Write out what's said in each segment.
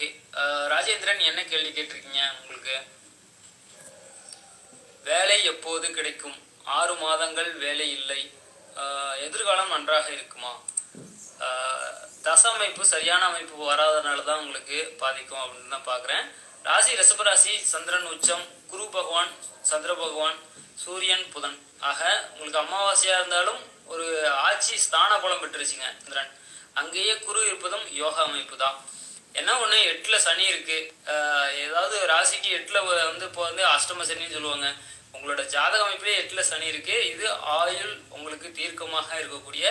Okay. Rajendran என்ன கேள்வி கேட்டிருக்கீங்க உங்களுக்கு? வேலை எப்போது கிடைக்கும்? ஆறு மாதங்கள் வேலை இல்லை. ஆஹ் எதிர்காலம் நன்றாக இருக்குமா? ஆஹ் தச அமைப்பு சரியான அமைப்பு வராதனால தான் உங்களுக்கு பாதிக்கும் அப்படின்னு தான் பார்க்குறேன் ராசி ரிசபராசி சந்திரன் உச்சம் குரு பகவான் சந்திர பகவான் சூரியன் புதன். ஆக உங்களுக்கு அமாவாசையாக இருந்தாலும் ஒரு ஆட்சி ஸ்தான பலம் பெற்றுருச்சுங்க சந்திரன். அங்கேயே குரு இருப்பதும் யோகா அமைப்பு தான். என்ன ஒன்று எட்டில் சனி இருக்கு. ஏதாவது ராசிக்கு எட்டில் வந்து இப்போ வந்து அஷ்டம சனின்னு சொல்லுவாங்க. உங்களோட ஜாதக அமைப்பிலே எட்டில் சனி இருக்கு. இது ஆயுள் உங்களுக்கு தீர்க்கமாக இருக்கக்கூடிய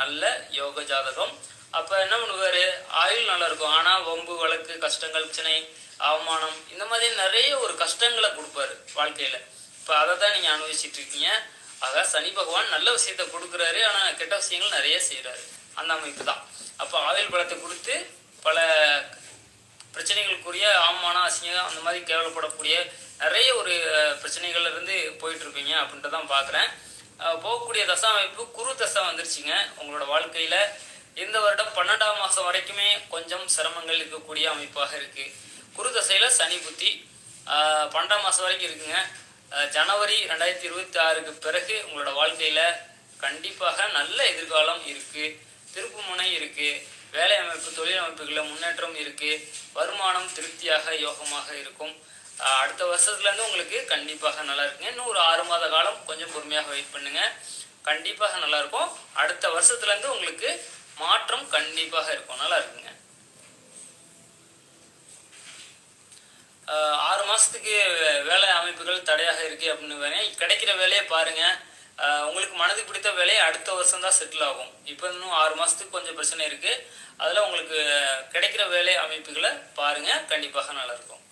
நல்ல யோக ஜாதகம். அப்போ என்ன பண்ணுவார்? ஆயுள் நல்லா இருக்கும். ஆனால் வம்பு வழக்கு கஷ்டங்கள் பிரச்சனை அவமானம் இந்த மாதிரி நிறைய ஒரு கஷ்டங்களை கொடுப்பாரு வாழ்க்கையில். இப்போ அதை தான் நீங்கள் அனுபவிச்சுட்டு இருக்கீங்க. ஆக சனி பகவான் நல்ல விஷயத்த கொடுக்குறாரு. ஆனால் கெட்ட விஷயங்கள் நிறைய செய்கிறாரு அந்த அமைப்பு தான். அப்போ ஆயுள் பலத்தை கொடுத்து பல பிரச்சனைகளுக்குரிய ஆமான அசிங்கம் அந்த மாதிரி கேவலப்படக்கூடிய நிறைய ஒரு பிரச்சனைகள்ல இருந்து போயிட்டு இருப்பீங்க அப்படின்ட்டு தான் பார்க்குறேன் போகக்கூடிய தசா அமைப்பு குரு தசை வந்துருச்சுங்க. உங்களோட வாழ்க்கையில இந்த வருடம் பன்னெண்டாம் மாதம் வரைக்குமே கொஞ்சம் சிரமங்கள் இருக்கக்கூடிய அமைப்பாக இருக்கு. குரு தசையில சனி புத்தி பன்னெண்டாம் மாதம் வரைக்கும் இருக்குங்க. ஜனவரி ரெண்டாயிரத்தி இருபத்தி ஆறுக்கு பிறகு உங்களோட வாழ்க்கையில கண்டிப்பாக நல்ல எதிர்காலம் இருக்கு. திருப்புமுனை இருக்கு. வேலை அமைப்பு தொழில் அமைப்புகளில் முன்னேற்றம் இருக்குது வருமானம் திருப்தியாக யோகமாக இருக்கும். அடுத்த வருஷத்துலேருந்து உங்களுக்கு கண்டிப்பாக நல்லா இருக்குங்க. இன்னும் ஒரு ஆறு மாத காலம் கொஞ்சம் பொறுமையாக வெயிட் பண்ணுங்க. கண்டிப்பாக நல்லாயிருக்கும் அடுத்த வருஷத்துலேருந்து உங்களுக்கு மாற்றம் கண்டிப்பாக இருக்கும். நல்லா இருக்குங்க. ஆறு மாதத்துக்கு வேலை அமைப்புகள் தடையாக இருக்குது அப்படின்னு வேணேன் கிடைக்கிற வேலையை பாருங்கள் உங்களுக்கு மனதுக்கு பிடித்த வேலையை அடுத்த வருஷம் தான் செட்டில் ஆகும். இப்போ இன்னும் ஆறு மாதத்துக்கு கொஞ்சம் பிரச்சனை இருக்குது அதில் உங்களுக்கு கிடைக்கிற வேலை அமைப்புகளை பாருங்கள் கண்டிப்பாக நல்லாயிருக்கும்